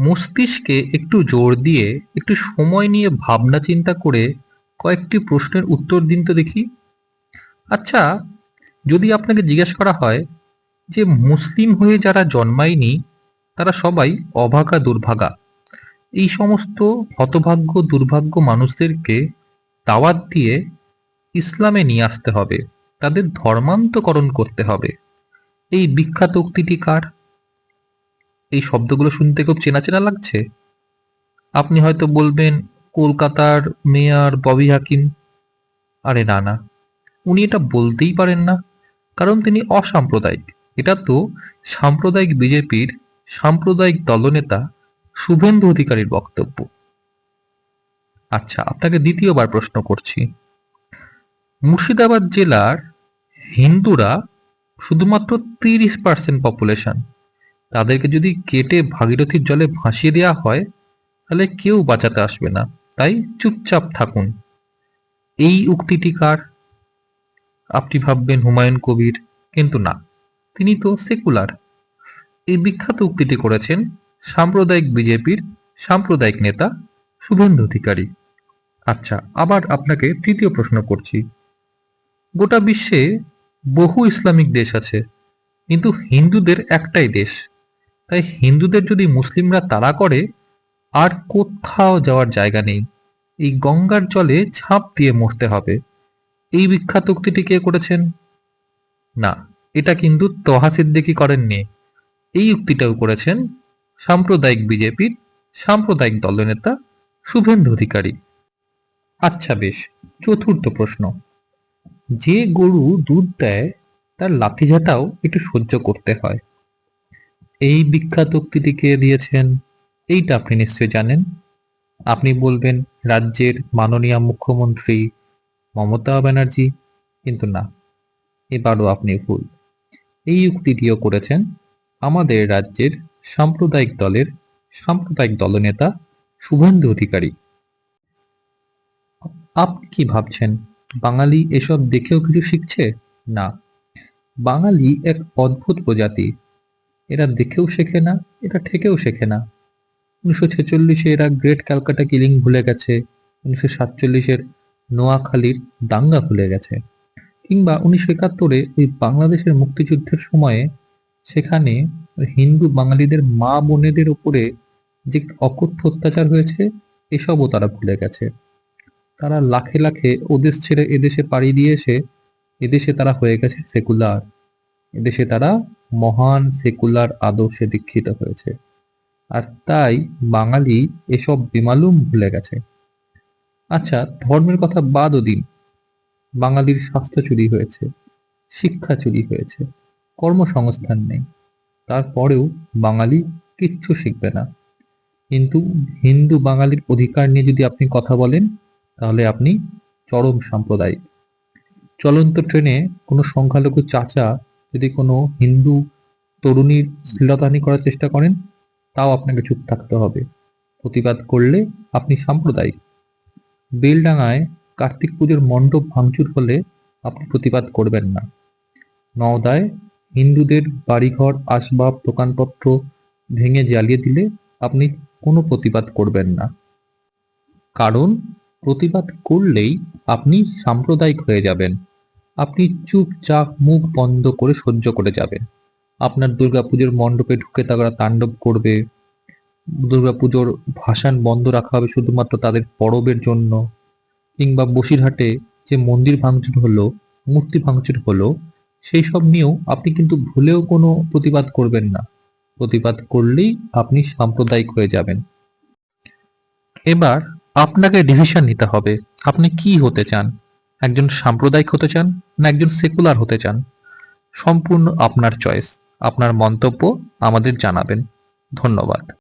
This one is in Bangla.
মস্তিষ্কে একটু জোর দিয়ে, একটু সময় নিয়ে ভাবনা চিন্তা করে কয়েকটি প্রশ্নের উত্তর দিন তো দেখি। আচ্ছা যদি আপনাকে জিজ্ঞেস করা হয় যে মুসলিম হয়ে যারা জন্মায়নি, তারা সবাই অভাগা, দুর্ভাগা। এই সমস্ত হতভাগ্য, দুর্ভাগ্য মানুষদেরকে দাওয়াত দিয়ে ইসলামে নিয়ে আসতে হবে। তাদের ধর্মান্তকরণ করতে হবে। এই বিখ্যাত উক্তিটি কার? এই শব্দগুলো শুনতে খুব চেনা চেনা লাগছে। আপনি হয়তো বলবেন, কলকাতার মেয়ার ববি হাকিম? আরে না না। উনি এটা বলতেই পারেন না, কারণ তিনি অসাম্প্রদায়িক। এটা তো সাম্প্রদায়িক বিজেপির সাম্প্রদায়িক দলনেতা শুভেন্দু অধিকারীর বক্তব্য। আচ্ছা আপনাকে দ্বিতীয়বার প্রশ্ন করছি। মুর্শিদাবাদ জেলার হিন্দুরা শুধুমাত্র তিরিশ পার্সেন্ট পপুলেশন তাদেরকে যদি কেটে ভাগীরথীর জলে ভাসিয়ে দেওয়া হয়, তাহলে কেউ বাঁচাতে আসবে না। তাই চুপচাপ থাকুন। এই উক্তিটি কার? আপনি ভাববেন হুমায়ুন কবির, কিন্তু না। তিনি তো সেকুলার। এই বিখ্যাত উক্তিটি করেছেন সাম্প্রদায়িক বিজেপির সাম্প্রদায়িক নেতা শুভেন্দু অধিকারী। আচ্ছা আবার আপনাকে তৃতীয় প্রশ্ন করছি। গোটা বিশ্বে বহু ইসলামিক দেশ আছে, কিন্তু হিন্দুদের একটাই দেশ। তাই হিন্দুদের যদি মুসলিমরা তাড়া করে, আর কোথাও যাওয়ার জায়গা নেই। এই গঙ্গার জলে ঝাঁপ দিয়ে মরতে হবে। এই বিখ্যাত উক্তিটি কে করেছেন? না, এটা কিন্তু তহা সিদ্দিকি করেননি। এই উক্তিটাও করেছেন সাম্প্রদায়িক বিজেপির সাম্প্রদায়িক দলনেতা শুভেন্দু অধিকারী। আচ্ছা বেশ, চতুর্থ প্রশ্ন। যে গরু দুধ দেয়, তার লাঠিঝাঁটাও একটু সহ্য করতে হয়। এই বিখ্যাত উক্তিটিকে দিয়েছেন? এইটা আপনি নিশ্চয়ই জানেন। আপনি বলবেন, রাজ্যের মাননীয় মুখ্যমন্ত্রী মমতা ব্যানার্জি। কিন্তু না, এবারও আপনি ভুল। এই উক্তিটিও করেছেন, আমাদের রাজ্যের সাম্প্রদায়িক দলের সাম্প্রদায়িক দলনেতা শুভেন্দু অধিকারী। আপনি কি ভাবছেন? বাঙালি এসব দেখেও কিছু শিখছে? না। বাঙালি এক অদ্ভুত প্রজাতি। এরা দেখেও শেখে না, এটা ঠেকেও শেখে না। উনিশশো ছেচল্লিশে এরা গ্রেট ক্যালকাটা কিলিং ভুলে গেছে। উনিশশো সাতচল্লিশের নোয়াখালীর দাঙ্গা ভুলে গেছে। কিংবা উনিশশো একাত্তরে ওই বাংলাদেশের মুক্তিযুদ্ধের সময়ে সেখানে হিন্দু বাঙালিদের মা বোনেদের উপরে যে অকথ্য অত্যাচার হয়েছে, এসবও তারা ভুলে গেছে। তারা লাখে লাখে ওদেশ ছেড়ে এদেশে পাড়ি দিয়ে এসে এদেশে তারা হয়ে গেছে সেকুলার। এদেশে তারা মহান সেকুলার আদর্শে দীক্ষিত হয়েছে। আর তাই বাঙালি এসব বেমালুম ভুলে গেছে। আচ্ছা ধর্মের কথা বাদও দিন। বাঙালির স্বাস্থ্য চুরি হয়েছে, শিক্ষা চুরি হয়েছে, কর্মসংস্থান নেই। তারপরেও বাঙালি কিচ্ছু শিখবে না। কিন্তু হিন্দু বাঙালির অধিকার নিয়ে যদি আপনি কথা বলেন, তাহলে আপনি চরম সাম্প্রদায়িক। চলন্ত ট্রেনে কোনো সংখ্যালঘু চাচা যদি কোনো হিন্দু তরুণীর শ্লীলতাহানি করার চেষ্টা করেন, তাও আপনাকে চুপ থাকতে হবে। প্রতিবাদ করলে আপনি সাম্প্রদায়িক। বেলডাঙায় কার্তিক পুজোর মণ্ডপ ভাঙচুর হলে আপনি প্রতিবাদ করবেন না। নওদায় হিন্দুদের বাড়িঘর, আসবাব, দোকানপত্র ভেঙে জ্বালিয়ে দিলে আপনি কোনো প্রতিবাদ করবেন না। কারণ প্রতিবাদ করলেই আপনি সাম্প্রদায়িক হয়ে যাবেন। আপনি চুপচাপ মুখ বন্ধ করে সহ্য করে যাবেন। আপনার দুর্গাপুজোর মণ্ডপে ঢুকে তারা তাণ্ডব করবে। দুর্গাপুজোর ভাসান বন্ধ রাখা হবে শুধুমাত্র তাদের পরবের জন্য। কিংবা বসিরহাটে যে মন্দির ভাঙচুর হলো, মূর্তি ভাঙচুর হলো, সেই সব নিয়েও আপনি কিন্তু ভুলেও কোনো প্রতিবাদ করবেন না। প্রতিবাদ করলেই আপনি সাম্প্রদায়িক হয়ে যাবেন। এবার আপনাকে ডিসিশন নিতে হবে। আপনি কি হতে চান? একজন সাম্প্রদায়িক হতে চান না একজন সেকুলার হতে চান? সম্পূর্ণ আপনার চয়েস আপনার মন্তব্য আমাদের জানাবেন। ধন্যবাদ।